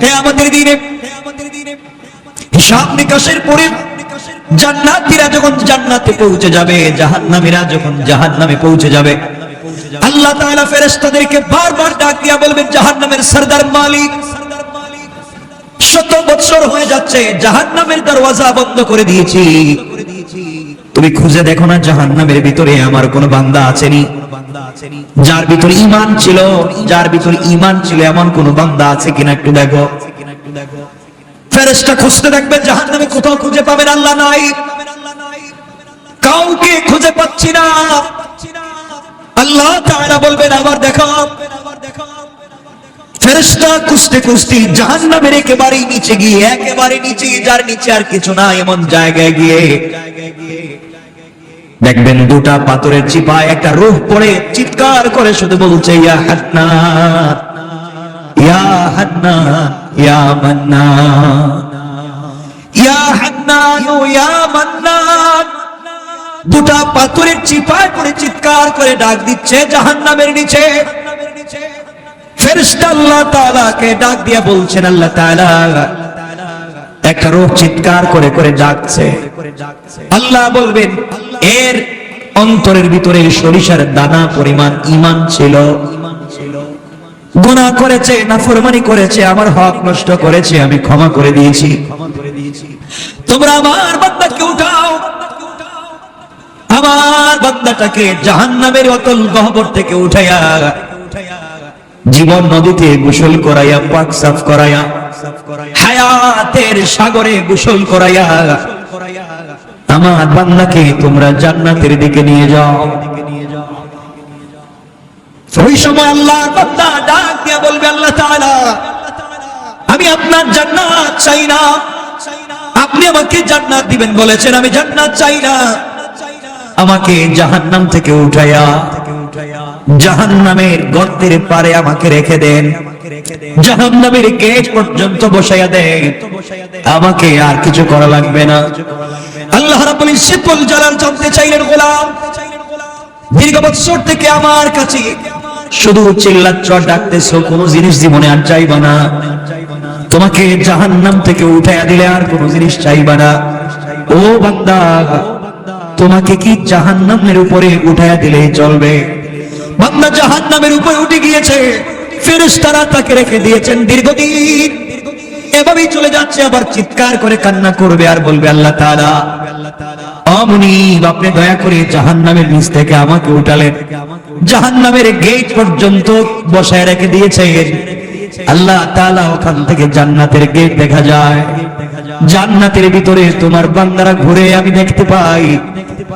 কেয়ামতের দিনে, হিসাব নিকাশের পরে জান্নাতীরা যখন জান্নাতে পৌঁছে যাবে, জাহান্নামীরা যখন জাহান্নামে পৌঁছে যাবে, আল্লাহ তাআলা ফেরেশতাদেরকে বারবার ডাক দিয়া বলবেন, জাহান্নামের সরদার মালিক, শত বৎসর হয়ে যাচ্ছে, জাহান্নামের দরওয়াজা বন্ধ করে দিয়েছি। তুমি খুঁজে দেখো না জাহান্নামের ভিতরে, আমার কোনো বান্দা আছেনি। যার ভিতরে ইমান ছিল, যার ভিতরে ইমান ছিল, এমন কোন বান্দা আছে কিনা একটু দেখো। ফেরেশতা খুঁজতে দেখবে, জাহান্নামে কোথাও খুঁজে পাবেন আল্লাহ নাই। কাউকে খুঁজে পাচ্ছি না। আল্লাহ বলবেন, আবার দেখো। জাহান্নামের একেবারে নিচে গিয়ে, একেবারে নিচে, যার নিচে আর কিছু না এমন জায়গায় গিয়ে। দেখবেন দুটা পাথরের চিপায় একটা রূহ পড়ে চিৎকার করে শুধু বলছে, ইয়া হান্নান ইয়া হান্নান ইয়া মান্নান ইয়া হান্নান ও ইয়া মান্নান দুটা পাথরের চিপায় পড়ে চিৎকার করে ডাক দিচ্ছে জাহান্নামের নিচে। ফেরেশতা আল্লাহ তাআলাকে ডাক দিয়ে বলছেন, আল্লাহ তাআলা একটা রূহ চিৎকার করে করে ডাকছে আল্লাহ বলবেন, এর অন্তরের ভিতরে সরিষার দানা পরিমাণ ইমান ছিল। গুনাহ করেছে, নাফরমানি করেছে, আমার হক নষ্ট করেছে, আমি ক্ষমা করে দিয়েছি। তোমরা আমার বান্দাকে উঠাও। আমার বান্দাটাকে জাহান্নামের অতল গহবর থেকে উঠাইয়া জীবন নদীতে গোসল করাইয়া, পাক সাফ করাইয়া, হায়াতের সাগরে গোসল করাইয়া, আমার বান্দাকে তোমরা জান্নাতের দিকে নিয়ে যাও। ওই সময় আল্লাহ বান্দা ডাক দিয়া বলবে, আল্লাহ তাআলা, আমি আপনার জান্নাত চাই না। আপনি আমাকে জান্নাত দিবেন বলেছেন, আমি জান্নাত চাই না। আমাকে জাহান্নাম থেকে উঠাইয়া জাহান্নামের গর্তের পারে আমাকে রেখে দেন। জাহান্নামের গেট পর্যন্ত বসাইয়া দেন। আমাকে আর কিছু করা লাগবে না। আল্লাহ রাব্বুল ইজ্জতুল জালাল জানতে চাইলেন, গোলাম। দীর্ঘ বছর থেকে আমার কাছে শুধু চিল্লাচ্ছ ডাকতেছো, কোনো জিনিস জীবনে আর চাইবা না। তোমাকে জাহান্নাম থেকে উঠাইয়া দিলে আর কোনো জিনিস চাইবা না। ও বান্দা, তোমাকে কি জাহান্নামের উপরে উঠাইয়া দিলে চলবে? বান্দা জাহান নামের উপরে উঠে গিয়েছে। ফেরেশতারা তাকে রেখে দিয়েছেন দীর্ঘদিন। এভাবেই চলে যাচ্ছে, আবার চিৎকার করে কান্না করবে আর বলবে আল্লাহ তাআলা অমনিব আপনি দয়া করে জাহান্নামের নিচ থেকে আমাকে উঠালেন। জাহান্নামের গেট পর্যন্ত বসায় রেখে দিয়েছেন। আল্লাহ তাআলা ওখান থেকে জান্নাতের গেট দেখা যায়। জান্নাতের ভিতরে তোমার বান্দারা ঘুরে আমি দেখতে পাই।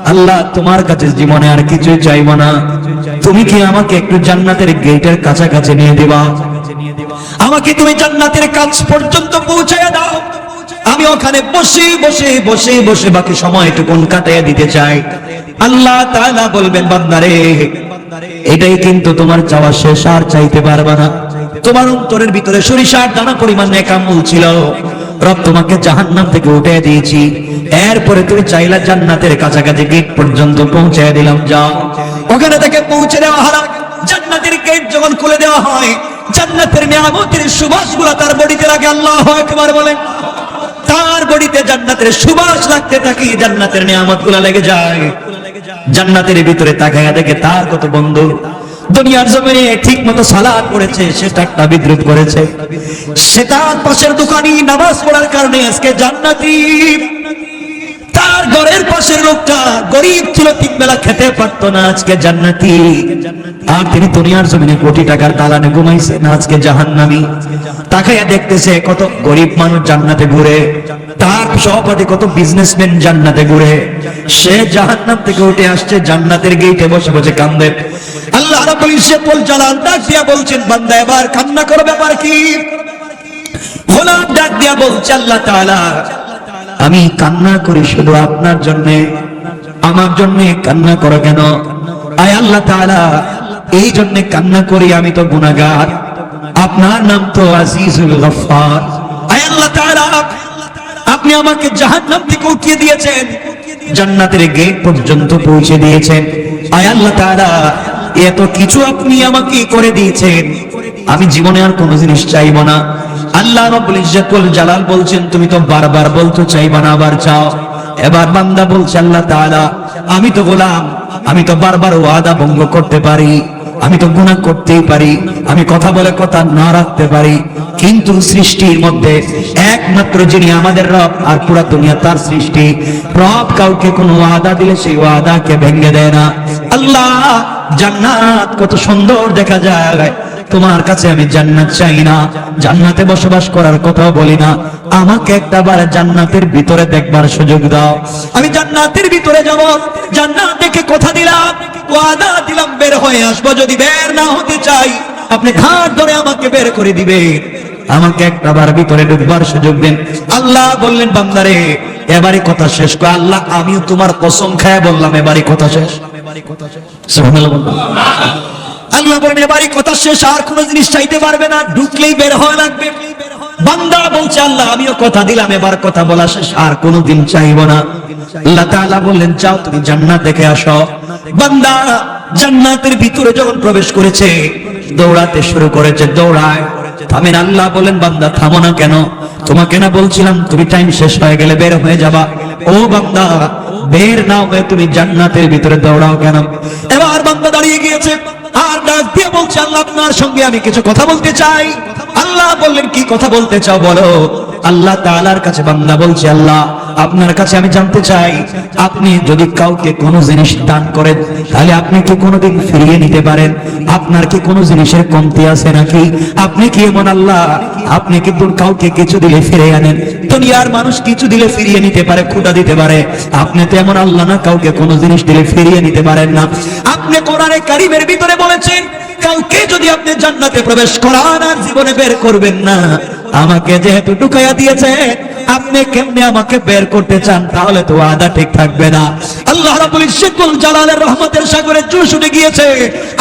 আল্লাহ তোমার কাছে জীবনে আর কিছু চাইব না। তুমি কি আমাকে একটু জান্নাতের গেটের কাছাকাছি নিয়ে দিবা? আমাকে তুমি জান্নাতের কাছ পর্যন্ত পৌঁছায় দাও। আমি ওখানে বসে বসে বসে বসে বাকি সময় সময়টুকুন কাটাইয়া দিতে চাই। আল্লাহ তাআলা বলবেন, বান্দারে, এটাই কিন্তু তোমার চাওয়া শেষ, আর চাইতে পারবা না। তোমার অন্তরের ভিতরে সরিষার দানা পরিমাণ নেকামুল ছিল। রব তোমাকে জাহান্নাম থেকে উঠে দিয়েছি। এরপরে তুমি চাইলা জান্নাতের কাছাকাছি গেট পর্যন্ত পৌঁছে দিলাম, যাও। ওখানে থেকে পৌঁছে দেওয়া হারাম। জান্নাতের গেট যখন খুলে দেওয়া হয়, জান্নাতের নিয়ামতের সুবাস তার বডিতে লাগে আল্লাহ একবার তার বডিতে জান্নাতের সুবাস লাগতে থাকে, জান্নাতের নিয়ামতগুলা লেগে যায়। জান্নাতের ভিতরে তাকায়া দেখে তার কত বন্ধু। দুনিয়ার জমিনে ঠিক মতো সালাদ পড়েছে সেটা একটা বিদ্রুপ করেছে। সে তার পাশের দোকানি নামাজ পড়ার কারণে আজকে জান্নাতি। তার ঘরের পাশের লোকটা গরিব ছিল তিন বেলা খেতে পারতো না, আজকে জান্নাতি। আর তিনি দুনিয়ার জমিনে কোটি টাকার দালানে ঘুমাইছেন আজকে জাহান্নামি। দেখতেছে কত গরিব মানুষ জান্নাতে ঘুরে। তার সহপাঠী কত বিজনেসম্যান জান্নাতে ঘুরে। সে জাহান্নাম থেকে উঠে আসছে, জান্নাতের গেটে বসে বসে কান্দে। রাব্বুল ইজ্জতুল জালাল ডাক দিয়া বলছেন, বান্দা, এবার কান্না করো, ব্যাপার কি? ডাক দিয়া বলছে, আল্লাহ আমি কান্না করি শুধু আপনার জন্য। আমার জন্য কান্না করো কেন? আয় আল্লাহ এই জন্য কান্না করি, আমি তো গুনাহগার। আপনার নাম তো আজিজুল গফফার। আয় আল্লাহ আপনি আমাকে জাহান্নাম থেকে উঠিয়ে দিয়েছেন। জান্নাতের গেট পর্যন্ত পৌঁছে দিয়েছেন। আয় আল্লাহ এত কিছু আপনি আমাকে করে দিয়েছেন। আমি জীবনে আর কোনো জিনিস চাইব না। আল্লাহ রব্বুল ইজ্জাতুল জালাল বলছেন, তুমি তো বারবার বলতে চাইবা না, আবার চাও। এবার বান্দা বলছে, আল্লাহ তাআলা, আমি তো গোলাম, আমি তো বারবার ওয়াদা ভঙ্গ করতে পারি। আমি তো গুণা করতেই পারি, আমি কথা বলে কথা না রাখতে পারি, কিন্তু সৃষ্টির মধ্যে একমাত্র যিনি আমাদের রব আর পুরা দুনিয়া তার সৃষ্টি, রব কাউকে কোনো ওয়াদা দিলে সেই ওয়াদাকে ভেঙে দেয় না। আল্লাহ জান্নাত কত সুন্দর দেখা যায়। তোমার কাছে আমি জান্নাত চাই না। জান্নাতে বসবাস করার কথাও বলি না। আমাকে একটা বার জান্নাতের ভিতরে দেখবার সুযোগ দাও। আমি জান্নাতের ভিতরে যাব। জান্নাত দেখে কথা দিলাম। ওয়াদা দিলাম, বের হয়ে আসব। যদি বের না হতে চাই, আপনি ঘাট ধরে আমাকে বের করে দিবে। আমাকে একটা বার ভিতরে ঢুকবার সুযোগ দিন। আল্লাহ বললেন, বান্দারে এবারে কথা শেষ করে। আল্লাহ, আমিও তোমার কসম খায় বললাম এবারে কথা শেষ। সুবহানাল্লাহ। বললাম। আল্লাহ বলেন এবারে কথা শেষ, আর কোন জিনিস চাইতে পারবে না, ঢুকলেই বের হওয়া লাগবে। বান্দা বলছে, আল্লাহ, আমিও কথা দিলাম, এবার কথা বলা শেষ, আর কোনদিন চাইব না। আল্লাহ তাআলা বললেন, যাও, তুমি জান্নাত দেখে আসো। বান্দা জান্নাতের ভিতরে যখন প্রবেশ করেছে, দৌড়াতে শুরু করেছে, দৌড়ায়। থামেন, আল্লাহ বলেন বান্দা, থামো না কেন? তোমাকে না বলছিলাম, তুমি টাইম শেষ হয়ে গেলে বের হয়ে যাবা। ও বান্দা, বের না হয়ে তুমি জান্নাতের ভিতরে দৌড়াও কেন? এবার বান্দা দাঁড়িয়ে গিয়েছে। আর ডাক দিয়ে বলছে, আল্লাহ, আপনার সঙ্গে আমি কিছু কথা বলতে চাই। আল্লাহ বললেন, কি কথা বলতে চাও বলো? আল্লাহ তালার কাছে বান্দা বলছে, আল্লাহ আপনার কাছে আমি জানতে চাই, আপনি যদি কাউকে কোনো জিনিস দান করেন, তাহলে আপনি কি কোনোদিন ফিরিয়ে নিতে পারেন? আপনার কি কোনো জিনিসের কমতি আছে নাকি? আপনি কি এমন আল্লাহ? আপনি কিন্তু কাউকে কিছু দিলে ফিরে আনেন। দুনিয়ার মানুষ কিছু দিলে ফিরিয়ে নিতে পারে, খুঁটা দিতে পারে। আপনি তো এমন আল্লাহ না, কাউকে কোনো জিনিস দিলে ফিরিয়ে নিতে পারেন না। আপনি কোরআনে কারিমের ভিতরে বলেছেন, কাউকে যদি আপনি জান্নাতে প্রবেশ করান, আর জীবনে বের করবেন না। আমাকে যেহেতু ঢুকাইয়া দিয়েছে, আপনি কেমনে আমাকে বের করতে চান? তাহলে তো আদা ঠিক থাকবে না। আল্লাহ রাব্বুল জালালের রহমতের সাগরে জোশ উঠে গিয়েছে।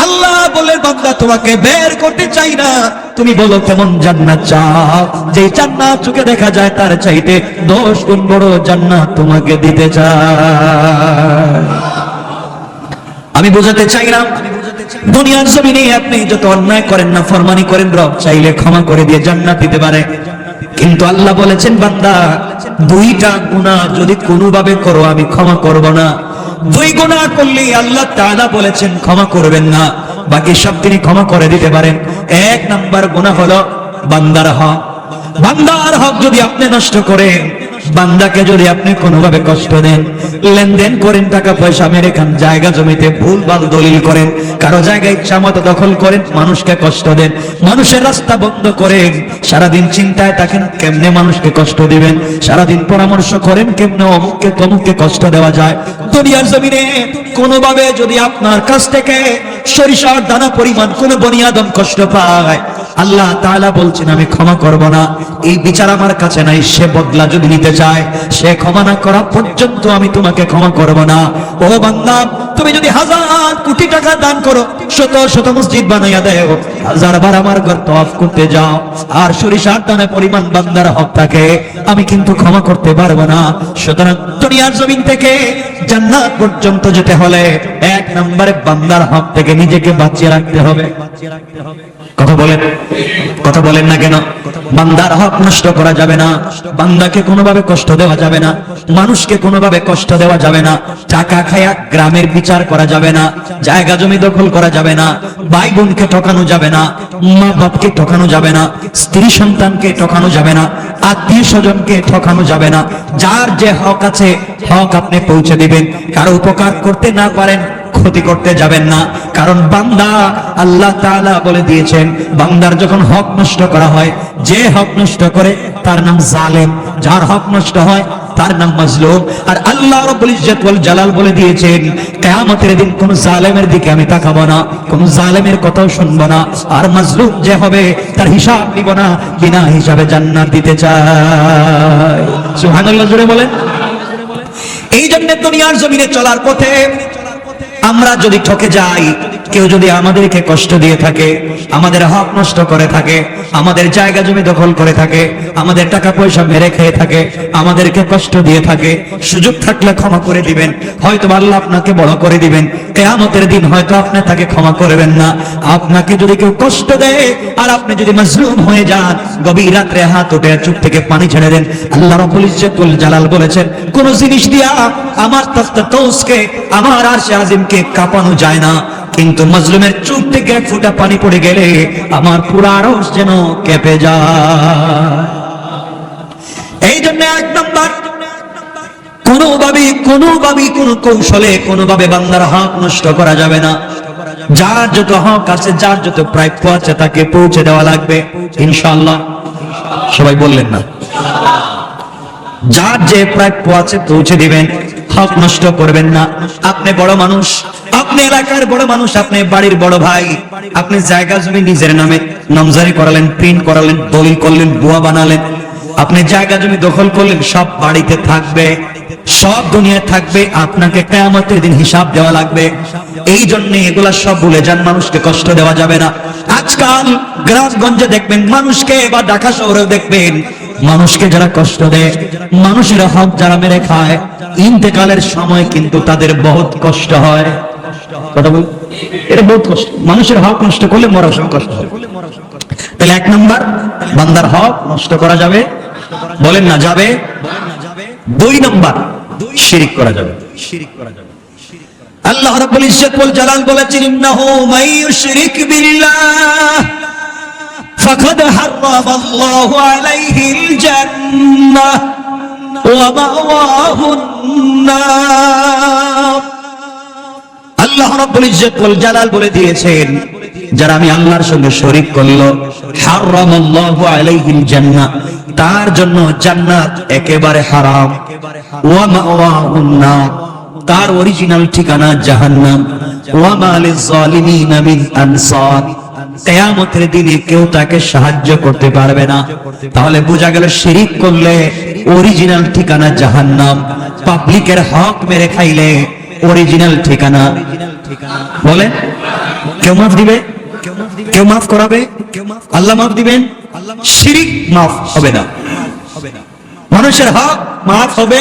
আল্লাহ বলে, বান্দা, তোমাকে বের করতে চাই না। তুমি বলো, কেমন জান্নাত চাও? যে জান্নাত চোখে দেখা যায়, তার চাইতে দশ গুণ বড় জান্নাত তোমাকে দিতে চায় আমি বোঝাতে চাই চাইলাম দুনিয়ার জমিনে আপনি যত অন্যায় করেন না, ফরমানি করেন, রব চাইলে ক্ষমা করে দিয়ে জান্নাত দিতে পারে। কিন্তু আল্লাহ বলেছেন, বান্দা, দুইটা গুনাহ যদি কোনোভাবে করো, আমি ক্ষমা করব না। দুই গুনাহ করলে আল্লাহ তাআলা বলেছেন, ক্ষমা করবেন না। বাকি সব তিনি ক্ষমা করে দিতে পারেন। এক নাম্বার গুনাহ হলো বান্দার হক। বান্দার হক যদি আপনি নষ্ট করেন বান্দাকে যদি আপনি কোনোভাবে কষ্ট দেন, লেনদেন করেন টাকা পয়সা মেরে খান, জায়গা জমিতে ভুল ভালো দলিল করেন, কারও জায়গা ইচ্ছা মতো দখল করেন, মানুষকে কষ্ট দেন, মানুষের রাস্তা বন্ধ করেন, সারাদিন চিন্তায় থাকেন, কেমনে মানুষকে কষ্ট দিবেন? সারাদিন পরামর্শ করেন, কেমনে অমুককে তমুককে কষ্ট দেওয়া যায়? দুনিয়ার জমিনে কোনোভাবে যদি আপনার কাছ থেকে সরিষার দানা পরিমাণ কোনো বনিয়াদম কষ্ট পায় আল্লাহ তাআলা বলছেন, আমি ক্ষমা করব না। এই বিচার আমার কাছে নাই। সে বদলা যদি নিতে চায়, সে ক্ষমা না করা পর্যন্ত আমি তোমাকে ক্ষমা করব না। ও বান্দা, তুমি যদি হাজার কোটি টাকা দান করো, শত শত মসজিদ বানাইয়া দেও, হাজার বার আমার ঘর তওয়াফ করতে যাও, আর সরিষার দানা পরিমাণ বান্দার হক থাকে, আমি কিন্তু ক্ষমা করতে পারব না। সুতরাং দুনিয়ার জমিন থেকে জান্নাত পর্যন্ত যেতে হলে এক নম্বরে বান্দার হক থেকে নিজেকে বাঁচিয়ে রাখতে হবে বাঁচিয়ে রাখতে হবে। কথা বলেন কথা বলেন না কেন? বান্দার হক নষ্ট করা যাবে না। বান্দাকে কোনোভাবে কষ্ট দেওয়া যাবে না। মানুষকে কোনোভাবে কষ্ট দেওয়া যাবে না। টাকা খায়া গ্রামের বিচার করা যাবে না। জায়গা জমি দখল করা যাবে না। ভাই বোনকে ঠকানো যাবে না। মা বাপকে ঠকানো যাবে না। স্ত্রী সন্তানকে ঠকানো যাবে না। আত্মীয় স্বজনকে ঠকানো যাবে না। যার যে হক আছে, হক আপনি পৌঁছে দিবেন। কারও উপকার করতে না পারেন ক্ষতি করতে যাবেন না। কারণ বান্দা আল্লাহ তাআলা বলে দিয়েছেন, বান্দার যখন হক নষ্ট করা হয়, যে হক নষ্ট করে তার নাম জালেম। যার হক নষ্ট হয়, তার নাম মাজলুম। আর আল্লাহ জালাল বলে দিয়েছেন, কিয়ামতের দিন কোন জালেমের দিকে আমি তাকাবো না, কোন জালেমের কথাও শুনব না। আর মাজলুম যে হবে, তার হিসাব নিব না, বিনা হিসাবে জান্নাত দিতে চাই। সুবহানাল্লাহ জোরে বলেন। এই জন্য দুনিয়ার জমিনে চলার পথে আমরা যদি ঠকে যাই কেউ যদি আমাদেরকে কষ্ট দিয়ে থাকে, আমাদের হক নষ্ট করে থাকে, আমাদের জায়গা জমি দখল করে থাকে, আমাদের টাকা পয়সা মেরে খেয়ে থাকে, আমাদেরকে কষ্ট দিয়ে থাকে, সুযোগ থাকলে ক্ষমা করে দিবেন। হয়তো আল্লাহ আপনাকে বড় করে দিবেন। কেয়ামতের দিন হয়তো আপনি তাকে ক্ষমা করবেন না। আপনাকে যদি কেউ কষ্ট দেয়, আর আপনি যদি মজলুম হয়ে যান, গভীর রাত্রে হাত উঠে চুপ থেকে পানি ছেড়ে দেন। আল্লাহ রাব্বুল ইজ্জতুল জালাল বলেছেন, কোন জিনিস দিয়া আমার তাস্তা তৌসকে, আমার আরশে আজিমকে কাঁপানো যায় না। কিন্তু মজলুমের চুপ থেকে এক ফোঁটা পানি পড়ে গেলে আমার পুরো আরশ যেন কেঁপে যায়। এই জন্য এক নম্বর কোনোভাবে কোনোভাবে কোন কৌশলে কোনোভাবে বান্দার হক নষ্ট করা যাবে না। যার যত হক আছে, যার যত প্রাপ্য আছে, তাকে পৌঁছে দেওয়া লাগবে, ইনশাআল্লাহ। সবাই বললেন না? যার যে প্রাপ্য আছে, পৌঁছে দিবেন, হক নষ্ট করবেন না। আপনি বড় মানুষ আপনি এলাকার বড় মানুষ, আপনি বাড়ির বড় ভাই, আপনি জায়গা জমি নিজের নামে নামজারি করালেন প্রিন্ট করালেন, দলিল করলেন বুয়া বানালেন। আপনি জায়গা জমি দখল করলেন, সব বাড়িতে থাকবে, সব দুনিয়ায় থাকবে, আপনাকে কেয়ামতের দিন হিসাব দেওয়া লাগবে। এই জন্য এগুলা সব ভুলে যান, মানুষকে কষ্ট দেওয়া যাবে না। আজকাল গ্রামগঞ্জে দেখবেন, মানুষকে বা ঢাকা শহরেও দেখবেন, মানুষকে যারা কষ্ট দেয়, মানুষের হক যারা মেরে খায়, ইন্তেকালের সময় কিন্তু তাদের বহুত কষ্ট হয়। কথা বল। এটা বহুত কষ্ট। মানুষের হক নষ্ট করলে মরার সময় কষ্ট তাহলে এক নম্বর, বান্দার হক নষ্ট করা যাবে, বলেন না যাবে। দুই নম্বর, শিরিক করা যাবে। শিরিক করা যাবে আল্লাহ রাব্বুল ইজ্জত ইজ্জতুল জালাল বলেছেন, ইন্নাহু মাইয়ুশরিক বিল্লাহ, ফাকাদ হারাম আল্লাহু আলাইহিল জান্নাহ ওয়া মাওয়াহুন নার। আল্লাহ জালাল বলে দিয়েছেন, যারা আমি আল্লাহর সঙ্গে শরীক করল, হারামাল্লাহু তার জন্য জান্নাত একেবারে হারাম। ওয়া মাওয়াহুন তার অরিজিনাল ঠিকানা জাহান্নাম। ওয়া মিন আনসার, কেয়ামতের দিনে কেউ তাকে সাহায্য করতে পারবে না। তাহলে বোঝা গেল শিরিক করলে অরিজিনাল ঠিকানা জাহান্নাম পাবলিকের হক মেরে খাইলে অরিজিনাল ঠিকানা। বলেন। কেউ মাফ দিবে? কেউ মাফ করাবে? আল্লাহ মাফ দিবেন? শিরিক মাফ হবে না। মানুষের হক মাফ হবে।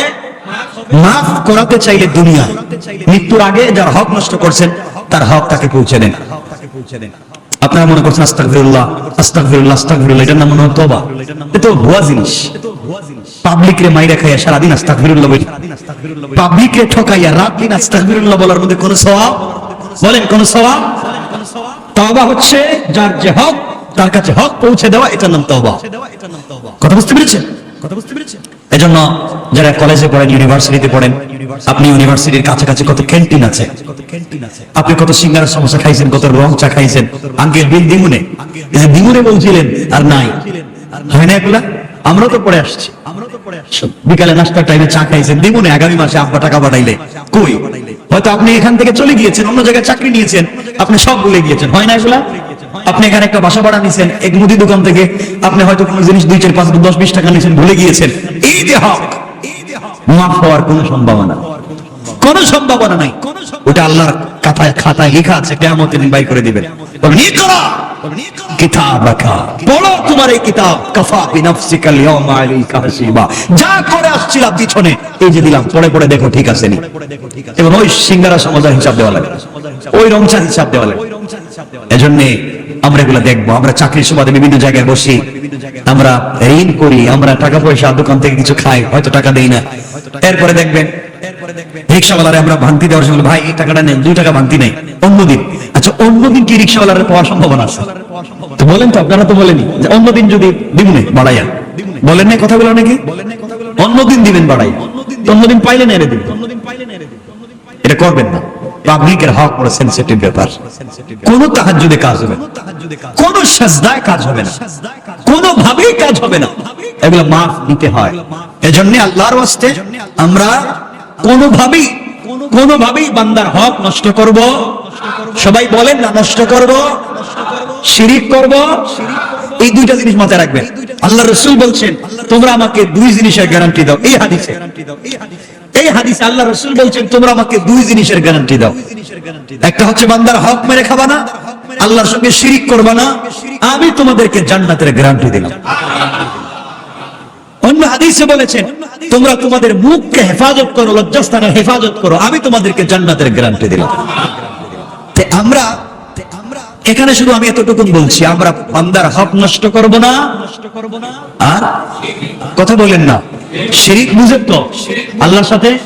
মাফ করাতে চাইলে দুনিয়া মৃত্যুর আগে যার হক নষ্ট করছেন, তার হক তাকে পৌঁছে দেন। আপনারা মনে করছেন আস্তাগফিরুল্লাহ আস্তাগফিরুল্লাহ আস্তাগফিরুল্লাহ এটার নাম মনে হয় তওবা এটা ভুয়া জিনিস। পাবলিক রে মাইরা খাইয়া সারাদিন আস্তাগফিরুল্লাহ বলি পাবলিক রে ঠকাইয়া রাত দিন আস্তাগফিরুল্লাহ বলার মধ্যে কোনো সওয়াব? বলেন কোন সওয়াব? তওবা হচ্ছে যার যে হক তার কাছে হক পৌঁছে দেওয়া এটার নাম তওবা। কথা বুঝতে পেরেছেন? কথা বুঝতে পেরেছেন? এজন্য যারা কলেজে পড়েন ইউনিভার্সিটিতে পড়েন আপনি ইউনিভার্সিটির কাছাকাছি কত ক্যান্টিন আছে? আপনি কত সিঙ্গার সমস্যা খাইছেন, কত রং চা খাইছেন? আঙ্কেল বিল যে দিমুনে বলছিলেন, আর নাই। হয় না এগুলা আমরা তো পড়ে আসছি। বিকালে নাস্তার টাইমে চা খাইছেন দিমুনে আগামী মাসে আব্বা টাকা পাঠাইলে। কই? হয়তো আপনি এখান থেকে চলে গিয়েছেন, অন্য জায়গায় চাকরি নিয়েছেন, আপনি সব ভুলে গিয়েছেন। হয় না এগুলা আপনি এখানে একটা বাসা ভাড়া নিছেন, এক মুদি দোকান থেকে আপনি হয়তো কোনো জিনিস দুই, চার, পাঁচ, দশ, বিশ টাকা নিয়েছেন ভুলে গিয়েছেন। এই যে হক। মাফ হওয়ার কোনো সম্ভাবনা কোনো সম্ভাবনা নাই। ওটা আল্লাহর খাতায় খাতায় লেখা আছে কেমন তিনি বাই করে দিবেন। রাখা পড়ো দেখো, ঠিক সিঙ্গারা হিসাব দেওয়া লাগে। ওই হিসাব দেওয়া লাগে। এজন্য আমরা এগুলো দেখব, আমরা চাকরির সুবাদে বিভিন্ন জায়গায় বসি, আমরা ঋণ করি, আমরা টাকা পয়সা দোকান থেকে কিছু খাই, হয়তো টাকা দেই না। এরপরে দেখবেন অন্যদিন আচ্ছা বলেন তো, আপনারা তো যদি বলেন না কথাগুলো দিবেন বাড়াই অন্যদিন পাইলে নেড়ে দিবেন এটা করবেন না। পাবলিকের হক বড় সেন্সিটিভ ব্যাপার। কোন তাহাজ্জুদে কাজ হবে। কোন সাজদায় কাজ হবে না। কোন ভাবেই কাজ হবে না। এগুলো মাফ দিতে হয়। এজন্য আল্লাহর ওয়াস্তে আমরা কোনোভাবেই কোনোভাবেই বান্দার হক নষ্ট করব। সবাই বলেন না, নষ্ট করব। শিরিক করব। এই দুইটা জিনিস মাথায় রাখবেন। আল্লাহ রসুল বলছেন, তোমরা আমাকে দুই জিনিসের গ্যারান্টি দাও, এই হাদিসে। এই হাদিসে আল্লাহ রসুল বলছেন, তোমরা আমাকে দুই জিনিসের গ্যারান্টি দাও। একটা হচ্ছে বান্দার হক মেরে খাবা না, আল্লাহর সঙ্গে শিরিক করবা না। আমি তোমাদেরকে জান্নাতের গ্যারান্টি দিলাম। অন্য হাদিসে বলেছেন, তোমরা তোমাদের মুখকে হেফাজত করো লজ্জাস্থানের হেফাজত করো, আমি তোমাদেরকে জান্নাতের গ্যারান্টি দিলাম। আমরা, এখানে শুধু আমি এতটুকু বলছি, আমরা বান্দার হক নষ্ট করব না, আর কথা বলেন না। শিরিক বুঝেন তো? আল্লাহর সাথে?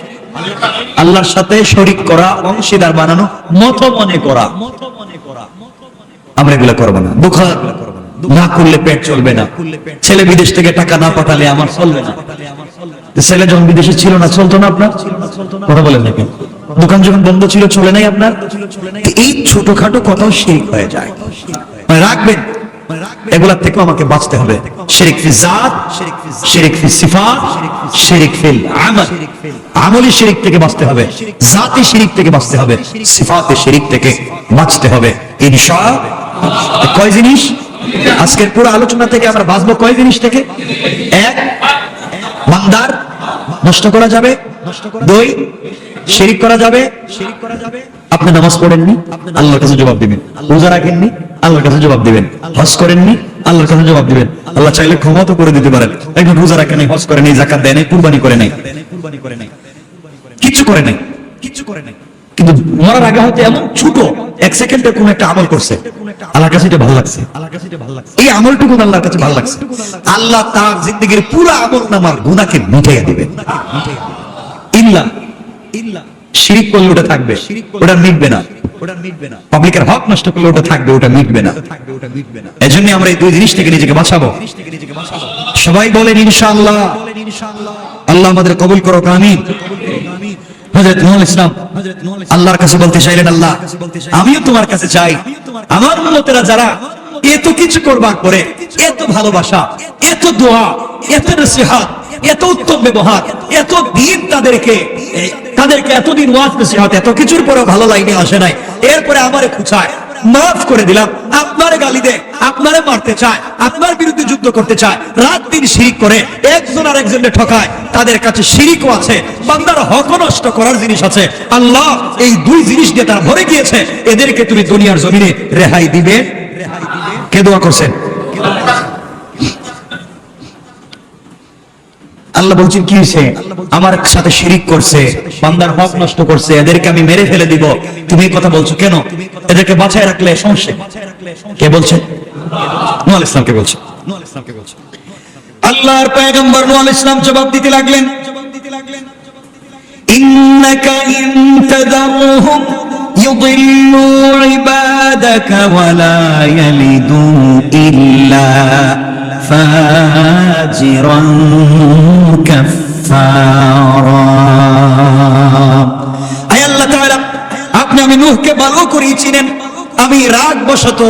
আল্লাহর সাথে শরিক করা, অংশীদার বানানো, মত মনে করা। আমরা এগুলো করব না। দুঃখ না করলে পেট চলবে না। ছেলে বিদেশ থেকে টাকা না পাঠালে আমার চলবে না। ছেলে যখন বিদেশে ছিল না, চলতো না আপনার? কথা বলেন না কেন? দোকান যখন বন্ধ ছিল, চলে নাই আপনার? এই ছোটখাটো কথাও শিরিক হয়ে যায়। মানে রাখবেন। এগুলার থেকেও আমাকে বাঁচতে হবে। শিরিক ফি জাত শিরিক ফি সিফাত শিরিক ফিল আমাল। আমলি শিরিক থেকে বাঁচতে হবে। জাতি শিরিক থেকে বাঁচতে হবে। সিফাতে শিরিক থেকে বাঁচতে হবে। ইনশাআল্লাহ কয় জিনিস? আজকের পুরো আলোচনা থেকে আমরা বাঁচবো কয় জিনিস থেকে? এক বান্দার নষ্ট করা যাবে। দুই শিরিক করা যাবে। আপনি নামাজ পড়েননি। আল্লাহর কাছে জবাব দিবেন। রোজা রাখেননি। আল্লাহর কাছে জবাব দিবেন। হজ করেননি, আল্লাহর কাছে জবাব দিবেন। আল্লাহ চাইলে ক্ষমা তো করে দিতে পারেন। একজন রোজা রাখে নাই, হজ করে নাই জাকাত দেয় নাই, কুরবানি করে নাই। কিছু করে নাই। কিছু করে নাই কিন্তু মরার আগে হয়তো এমন ছোট এক সেকেন্ডে কোন একটা আমল করছে। আল্লাহর কাছে এটা ভালো লাগছে। এই আমলটুকু আল্লাহর কাছে ভালো লাগছে। আল্লাহ তার জিন্দগির পুরো আমল নামার গুনাকে মিটাইয়া দিবেন ইল্লা ইল্লা, শিরিক করলে ওটা থাকবে। ওটা মিটবে না। ওটা মিটবে না। পাবলিকের হক নষ্ট করলে ওটা থাকবে ওটা মিটবে না। এজন্য আমরা এই দুই জিনিস থেকে নিজেকে বাঁচাবো। সবাই বলেন ইনশাআল্লাহ। আল্লাহ আমাদের কবুল করো আমিন। হযরত নুহুল ইসলাম আল্লাহর কাছে বলতে চাইলেন আল্লাহ আমিও তোমার কাছে চাই। আমার উম্মতেরা যারা এত কিছু করবার পরে এত ভালোবাসা এত দোয়া এত নসিহত এত উত্তম ব্যবহার, এত দিন তাদেরকে তাদেরকে এতদিন ওয়াজ নসিহত, এত কিছুর পরেও ভালো লাইনে আসে নাই। এরপরে আমারে খুঁচায়, মাফ করে দিলাম, আপনারে গালি দে আপনারে মারতে চায়, আপনার বিরুদ্ধে যুদ্ধ করতে চায়, রাত দিন শিরিক করে, একজন আর একজনকে ঠকায়, তাদের কাছে শিরিকও আছে, বান্দার হক নষ্ট করার জিনিস আছে। আল্লাহ এই দুই জিনিস দিয়ে তারা ভরে গিয়েছে, এদেরকে তুমি দুনিয়ার জমিনে রেহাই দিবে। কে দোয়া করছেন? আল্লাহ বলছেন কি হয়েছে আমার সাথে শিরিক করছে বান্দার হক নষ্ট করছে এদেরকে আমি মেরে ফেলে দিব তুমি এই কথা বলছো কেন এদেরকে বাঁচায় রাখলে সমস্যা কে বলছেন নুয়াল ইসলামকে বলছে আল্লাহর পয়গম্বর নুয়াল ইসলাম জবাব দিতে লাগলেন إنك إن تذرهم يضلوا عبادك ولا يلدوا إلا فاجرا كفارا আয় আল্লাহ তাআলা আপনি আমি নূহকে ভালো করেই চিনেন আমি রাগ বশত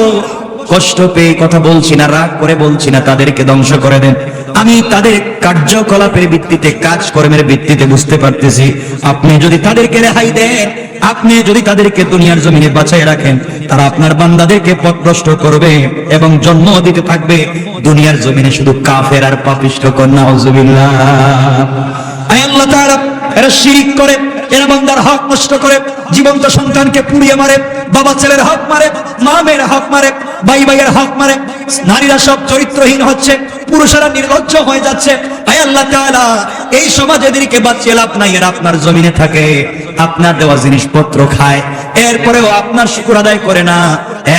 কষ্ট পেয়ে কথা বলছি না রাগ করে বলছি না তাদেরকে ধ্বংস করে দেন আমি তাদের কার্যকলাপের ভিত্তিতে, কাজকর্মের ভিত্তিতে বুঝতে পারতেছি। আপনি যদি তাদেরকে রেহাই দেন, আপনি যদি তাদেরকে দুনিয়ার জমিনে বাঁচাই রাখেন, তারা আপনার বান্দাদেরকে পথভ্রষ্ট করবে এবং জন্ম দিতে থাকবে। দুনিয়ার জমিনে শুধু কাফের আর পাপিষ্ট কন্যা আল্লাহ এরা শিরিক করে, এরা বান্দার হক নষ্ট করে, জীবন্ত সন্তানকে পুড়িয়ে মারে, বাবা ছেলের হক মারে, মা মেয়ের হক মারে ভাই ভাইয়ের হক মারে, নারীরা সব চরিত্রহীন হচ্ছে। পুরুষেরা নির্লজ্জ হয়ে যাচ্ছে। ভাই আল্লাহ এই সমাজ এদেরকে বাঁচিয়ে লাভ নাই, এরা আপনার জমিনে থাকে। আপনার দেওয়া জিনিসপত্র খায়, এরপরেও আপনার শুকুর আদায় করে না,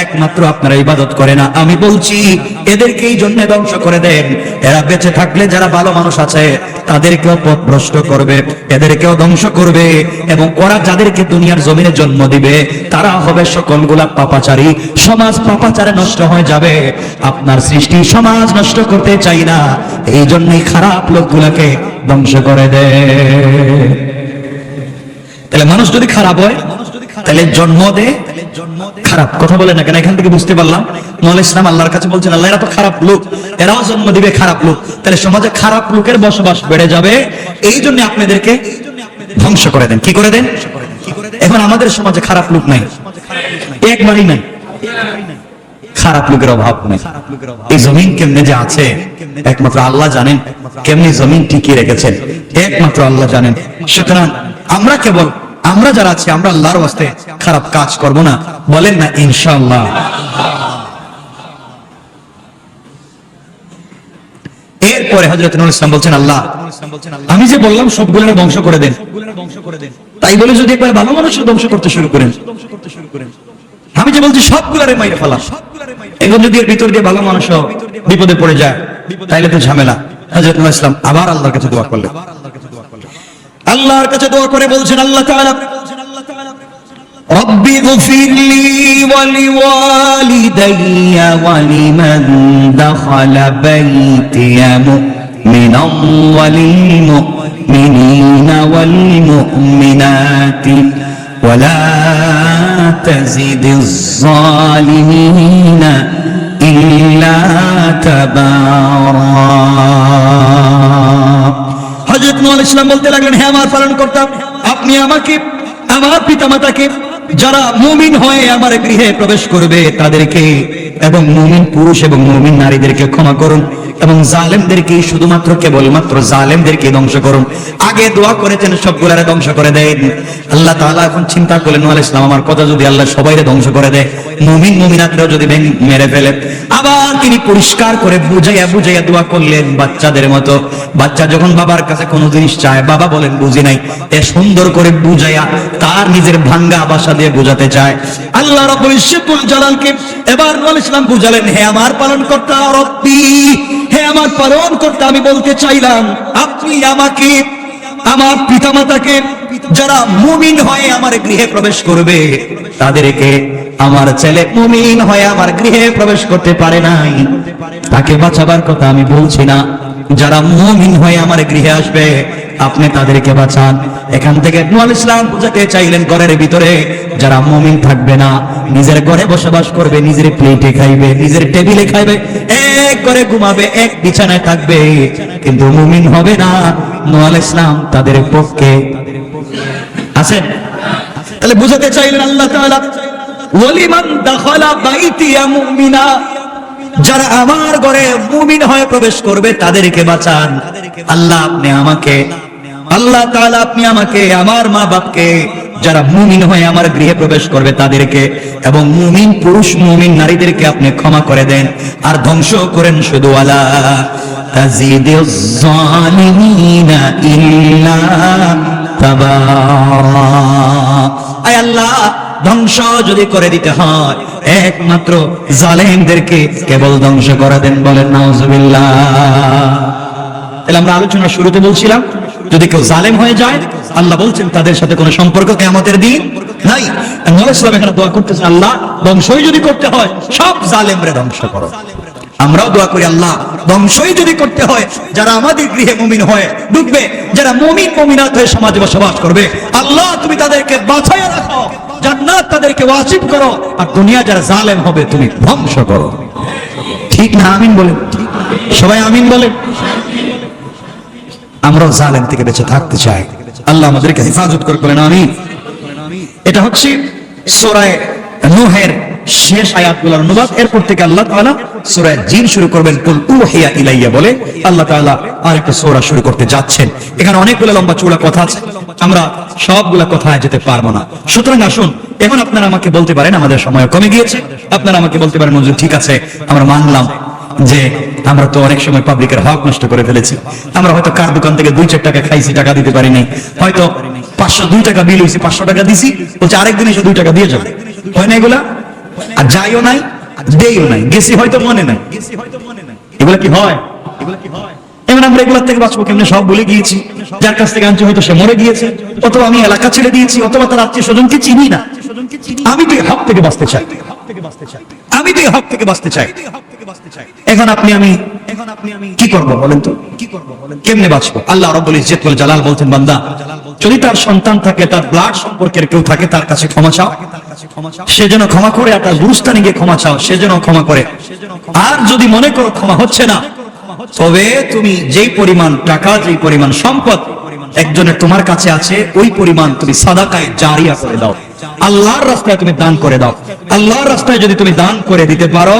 একমাত্র আপনারা ইবাদত করে না। আমি বলছি এদেরকে এই জন্য ধ্বংস করে দেন। এরা বেঁচে থাকলে যারা ভালো মানুষ আছে, তাদেরকেও পথভ্রষ্ট করবে, এদেরকেও ধ্বংস করবে, এবং ওরা যাদেরকে দুনিয়ার জমিনে জন্ম দিবে, তারা হবে সকলগুলা পাপাচারী। সমাজ পাপাচারে নষ্ট হয়ে যাবে। আপনার সৃষ্টি সমাজ নষ্ট করতে চাই না। এই জন্যই খারাপ লোকগুলাকে ধ্বংস করে দেয় তাহলে মানুষ যদি খারাপ হয়, তাহলে জন্ম দে, খারাপ কথা বলে না কেন? এখান থেকে বুঝতে পারলাম। নল ইসলাম আল্লাহর কাছে বলছেন, আল্লাহ, এরা তো খারাপ লোক, এরাও জন্ম দিবে খারাপ লোক। তাহলে সমাজে খারাপ লোকের বসবাস বেড়ে যাবে। এই জন্য আপনাদেরকে ধ্বংস করে দেন। কি করে দেন? এখন আমাদের সমাজে খারাপ লোক নাই। একবারই নাই। খারাপ লোকের অভাব নেই। এই জমিন কেমনে যে আছে? একমাত্র আল্লাহ জানেন। কেমনি জমিন টিকিয়ে রেখেছেন? একমাত্র আল্লাহ জানেন। সুতরাং আমরা কেবল, আমরা যারা আছি, আমরা আল্লাহর ওয়াস্তে খারাপ কাজ করব না। বলেন না, ইনশাআল্লাহ। এরপরে হজরত ইসলাম বলছেন, আল্লাহ, আমি যে বললাম সবগুলো ধ্বংস করে দেন। তাই বলে যদি একবার ভালো মানুষ ধ্বংস করতে শুরু করেন। আমি যে বলছি, সবগুলারে মাইরে ফেলা এখন যদি এর ভিতর দিয়ে ভালো মানুষ বিপদে পড়ে যায়, তাইলে তো ঝামেলা। হজরত ইসলাম আবার আল্লাহর কাছে দোয়া করলেন। আল্লাহর কাছে দোয়া করে বলছেন আল্লাহ তাআলা رب اغفر لي ولوالدي ولمن دخل بيتي مؤمنا وللمؤمنين والمؤمنات ولا تزد الظالمين إلا تبارا হজরত নুয়াল ইসলাম বলতে লাগলেন হ্যাঁ আমার পালন করতাম। আপনি আমাকে, আমার পিতামাতাকে, যারা মুমিন হয়ে আমার গৃহে প্রবেশ করবে, তাদেরকে এবং মুমিন পুরুষ এবং মুমিন নারীদেরকে ক্ষমা করুন। এবং জালেমদেরকে শুধুমাত্র কেবলমাত্র জালেমদেরকে ধ্বংস করুন। আগে দোয়া করেছেন, সবগুলারে ধ্বংস করে দেন। আল্লাহ তাআলা এখন চিন্তা করলেন নুয়াল ইসলাম, আমার কথা যদি আল্লাহ সবাইরে ধ্বংস করে দেয়, মুমিন মুমিনাতরাও যদি মেরে ফেলে। আবার তিনি পরিষ্কার করে বুঝাইয়া বুঝাইয়া দোয়া করলেন বাচ্চাদের মতো। বাচ্চা যখন বাবার কাছে কোনো জিনিস চায়, বাবা বলেন, বুঝি নাই। এ সুন্দর করে বুঝাইয়া তার নিজের ভাঙ্গা ভাষা দিয়ে বুঝাতে চায়। আল্লাহ রাব্বুল জালালকে এবার নূর ইসলাম বুঝালেন, হে আমার পালন কর্তা রব্বি হে আমার পালন করতে, আমি বলতে চাইলাম, আপনি আমাকে, আমার পিতামাতাকে, যারা মুমিন হয়ে আমার গৃহে প্রবেশ করবে, তাদেরকে আমার ছেলে মুমিন হয়ে আমার গৃহে প্রবেশ করতে পারে নাই। তাকে বাঁচাবার কথা আমি বলছি না। যারা মুমিন হয়ে আমার গৃহে আসবে আপনি তাদেরকে বাঁচান। এখান থেকে নুয়াল ইসলাম বুঝাতে চাইলেন ঘরের ভিতরে, যারা মুমিন থাকবে না, নিজের ঘরে বসবাস করবে, নিজের প্লেটে খাইবে, নিজের টেবিলে খাইবে, এক ঘরে ঘুমাবে, এক বিছানায় থাকবে। কিন্তু মুমিন হবে না। নুয়াল ইসলাম তাদের পক্ষে আছেন তাহলে বুঝাতে চাইলেন আল্লাহ তাআলা ওয়ালিমান দাখালা বাইতিয়া মুমিনা যারা আমার ঘরে মুমিন হয়ে প্রবেশ করবে, তাদেরকে বাঁচান। আল্লাহ আপনি আমাকে আল্লাহ তাআলা আপনি আমাকে আমার মা বাপকে যারা মুমিন হয়ে আমার গৃহে প্রবেশ করবে তাদেরকে এবং মুমিন পুরুষ মুমিন নারীদেরকে আপনি ক্ষমা করে দেন। আর ধ্বংস করেন শুধু আলা আল্লাহ ধ্বংস যদি করে দিতে হয় একমাত্র জালেমদেরকে কেবল ধ্বংস করে দেন বলেন নাউজুবিল্লাহ। তাহলে আমরা আলোচনা শুরুতে বলছিলাম যদি কেউ জালেম হয়ে যায়, আল্লাহ বলছেন, তাদের সাথে কোনো সম্পর্ক কেমতের দিন নাই। নূর ইসলাম এখানে দোয়া করতেছেন, আল্লাহ ধ্বংসই যদি করতে হয়, সব জালেমরে ধ্বংস করো। আমরাও দোয়া করি, আল্লাহ ধ্বংসই যদি করতে হয়, যারা আমাদের গৃহে মুমিন হয়ে ঢুকবে যারা মুমিন মুমিনাত হয়ে সমাজে বসবাস করবে, আল্লাহ, তুমি তাদেরকে বাঁচাইয়া রাখো, জান্নাত তাদেরকে ওয়াজিব করো, আর দুনিয়া যারা জালেম হবে, তুমি ধ্বংস করো। ঠিক না আমিন বলেন? সবাই আমিন বলেন? আমরাও জালেম থেকে বেঁচে থাকতে চাই। আল্লাহ আমাদেরকে হেফাজত করে বলেন আমি এটা হচ্ছে সোরায় নুহের শেষ আয়াতগুলোর অনুবাদ। এরপর থেকে আল্লাহ তাআলা সূরা জিন শুরু করবেন। কুল উহিয়া ইলাইয়া বলে আল্লাহ তাআলা আরেকটা সূরা শুরু করতে যাচ্ছেন। এখানে অনেকগুলো লম্বা চূড়া কথা আছে। আমরা সবগুলা কথায় যেতে পারব না। সুতরাং আসুন, এখন আপনারা আমাকে বলতে পারেন, আমাদের সময় কমে গিয়েছে। আপনারা আমাকে বলতে পারেন, মঞ্জুর, ঠিক আছে, আমরা মানলাম যে আমরা তো অনেক সময় পাবলিকের হক নষ্ট করে ফেলেছি। আমরা হয়তো কার দোকান থেকে দুই চার টাকা খাইছি, টাকা দিতে পারিনি হয়তো পাঁচশো দুই টাকা বিল হয়েছে পাঁচশো টাকা দিছি, বলছে আরেকদিন এসে দুই টাকা দিয়ে যাবে হয় না এগুলা? আর যাইও নাই, দেইও নাই, গেছি হয়তো মনে নাই। এগুলা কি হয়? এবার আমরা এগুলোর থেকে বাঁচবো কেমনে? সব গিয়েছি। যার কাছ থেকে আনছি, হয়তো সে মরে গিয়েছে। অথবা আমি এলাকা ছেড়ে দিয়েছি, অথবা তার আত্মীয় স্বজনকে চিনি না। আমি তো হক থেকে বাঁচতে চাই। আমি তো হক থেকে বাঁচতে চাই। এখন আপনি আমি এখন আপনি আমি কি করব বলেন তো? কি করব বলেন কেমনে বাঁচবো? আল্লাহ রাব্বুল ইজ্জত ওয়াল জালাল বলতেন বান্দা যদি তার সন্তান থাকে তার ব্লাড সম্পর্কের কেউ থাকে তার কাছে ক্ষমা চাও। সে যেন ক্ষমা করে আর তার গুরুস্থানে গিয়ে ক্ষমা চাও সে যেন ক্ষমা করে। আর যদি মনে করো ক্ষমা হচ্ছে না তবে তুমি যেই পরিমাণ টাকা যেই পরিমাণ সম্পদ একজনের তোমার কাছে আছে ওই পরিমাণ তুমি সাদাকায় জারিয়া করে দাও। আল্লাহর রাস্তায় তুমি দান করে দাও। আল্লাহর রাস্তায় যদি তুমি দান করে দিতে পারো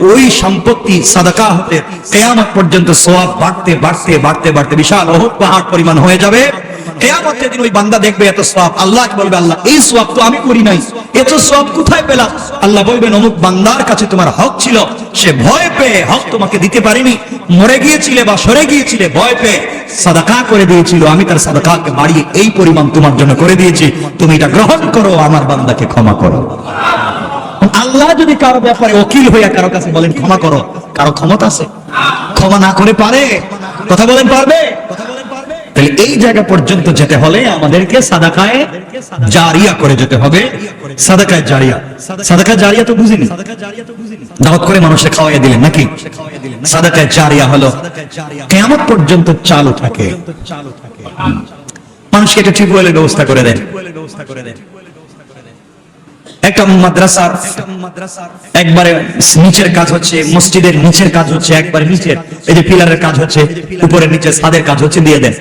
ওই সম্পত্তি সাদাকা হতে কেয়ামত পর্যন্ত সোয়াব বাড়তে বাড়তে বাড়তে বাড়তে বিশাল অহুত পাহাড় পরিমাণ হয়ে যাবে। আমি আমি তার সাদাকাকে বাড়িয়ে এই পরিমাণ তোমার জন্য করে দিয়েছি। তুমি এটা গ্রহণ করো, আমার বান্দাকে ক্ষমা করো। আল্লাহ যদি কারও ব্যাপারে ওকিল হইয়া কারও কাছে বলেন, ক্ষমা করো। কারও ক্ষমতা আছে? ক্ষমা না করে পারে। কথা বলেন পারবে? তাহলে এই জায়গা পর্যন্ত যেতে হলে আমাদেরকে সাদাকায় জারিয়া করে যেতে হবে। সাদাকায় জারিয়া। সাদাকায় জারিয়া তো বুঝিনি। দাওয়াত করে মানুষে খাওয়াইয়া দিলেন নাকি? সাদাকায় জারিয়া হলো। কেমন পর্যন্ত চালু থাকে। মানুষকে একটা টিউবওয়েলের ব্যবস্থা করে দেন। একটা মাদ্রাসার একবারে নিচের কাজ হচ্ছে, মসজিদের নিচের কাজ হচ্ছে, একবারে নিচের, এই যে পিলারের কাজ হচ্ছে, উপরের নিচে ছাদের কাজ হচ্ছে, দিয়ে দেন।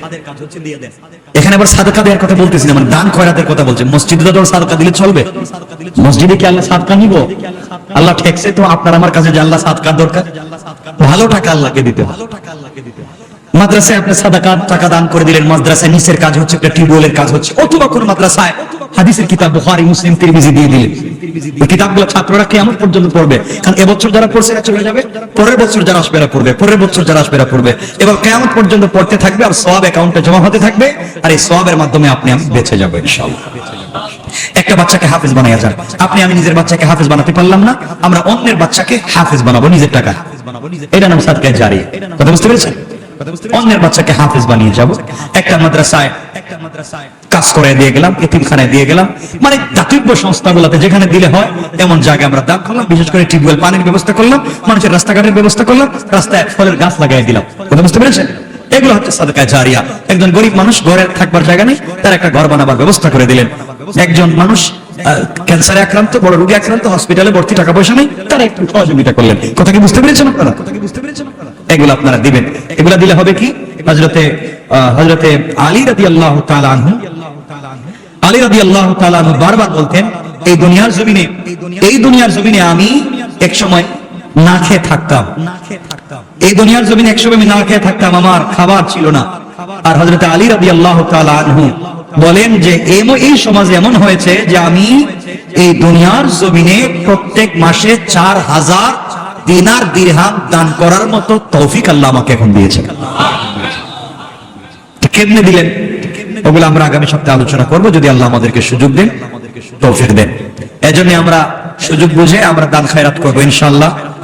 এখানে আবার সাদকা দেওয়ার কথা বলতেছি না মানে দান খয়রাতের কথা বলছে। মসজিদে তো সাদকা দিলে চলবে। মসজিদে কি আল্লাহ সাদকা নিব? আল্লাহ ঠেকছে তো, আপনার আমার কাছে যে আল্লাহ সাদকার দরকার। ভালো টাকা আল্লাহকে দিতে হবে। মাদ্রাসায় আপনি সাদাকা টাকা দান করে দিলেন, মাদ্রাসায় নিচের কাজ হচ্ছে, একটা টিউবওয়েলের কাজ হচ্ছে, অথবা কোন মাদ্রাসায় হাদিসের কিতাব বুখারী, মুসলিম, তিরমিজি দিয়ে দিলেন এই কিতাবগুলো ছাত্ররা কেমন পর্যন্ত পড়বে। কারণ এবছর যারা পড়ছে, এরা চলে যাবে। পরের বছর যারা আসবে, এরা পড়বে। পরের বছর যারা আসবে, এরা পড়বে। এবার কেমন পর্যন্ত পড়তে থাকবে আর সওয়াব অ্যাকাউন্টে জমা হতে থাকবে। আর এই সওয়াবের মাধ্যমে আপনি বেঁচে যাব, ইনশাআল্লাহ। একটা বাচ্চাকে হাফেজ বানাইয়া যান। আপনি আমি নিজের বাচ্চাকে হাফেজ বানাতে পারলাম না। আমরা অন্যের বাচ্চাকে হাফেজ বানাবো, নিজের টাকা এটা নাম সাদকায় জারি। কথা বুঝতে পেরেছেন? অন্যের বাচ্চাকে হাফেজ বানিয়ে যাব। একটা মাদ্রাসায় একটা মাদ্রাসায় কাজ করে দিয়ে গেলাম, এতিমখানায় দিয়ে গেলাম। মানে দাতব্য সংস্থাগুলোতে যেখানে দিলে হয়, এমন জায়গায় আমরা দান করলাম, বিশেষ করে টিউবওয়েল পানির ব্যবস্থা করলাম, মানুষের রাস্তাঘাটের ব্যবস্থা করলাম, রাস্তায় ফলের গাছ লাগাই দিলাম। কথা বুঝতে পেরেছেন? এগুলো হচ্ছে সাদকায় জারিয়া। একজন গরিব মানুষ ঘরে থাকবার জায়গা নেই, তার একটা ঘর বানাবার ব্যবস্থা করে দিলেন। একজন মানুষ ক্যান্সারে আক্রান্ত, বড় রোগী আক্রান্ত হসপিটালে ভর্তি, টাকা পয়সা নেই, তারা একটু সহযোগিতা করলেন। কথা কি বুঝতে পেরেছেন আপনারা কথা কি বুঝতে পেরেছেন আপনারা? এগুলো আপনারা দিবেন। এগুলা দিলে হবে কি? হজরতে হজরতে আলী রাদি আল্লাহ আনহু। আলী রাদি আল্লাহ আনহু বারবার বলতেন, এই দুনিয়ার জমিনে, এই দুনিয়ার জমিনে আমি এক সময় না খেয়ে থাকতাম। এই দুনিয়ার জমিনে এক সময় আমি না খেয়ে থাকতাম, আমার খাবার ছিল না। আর হজরতে আলী রাদি আল্লাহ আনহু বলেন যে এই সমাজে এমন হয়েছে যে আমি এই দুনিয়ার জমিনে প্রত্যেক মাসে চার হাজার দিনার দিরহাম দান করার মতো তৌফিক আল্লাহ আমাকে এখন দিয়েছে কেমনে দিলেন? ওগুলো আমরা আগামী সপ্তাহে আলোচনা করব, যদি আল্লাহ আমাদেরকে সুযোগ দেন, তৌফিক দেন। এজন্য আমরা সুযোগ বুঝে আমরা দান খায়রাত করব ইনশাল্লাহ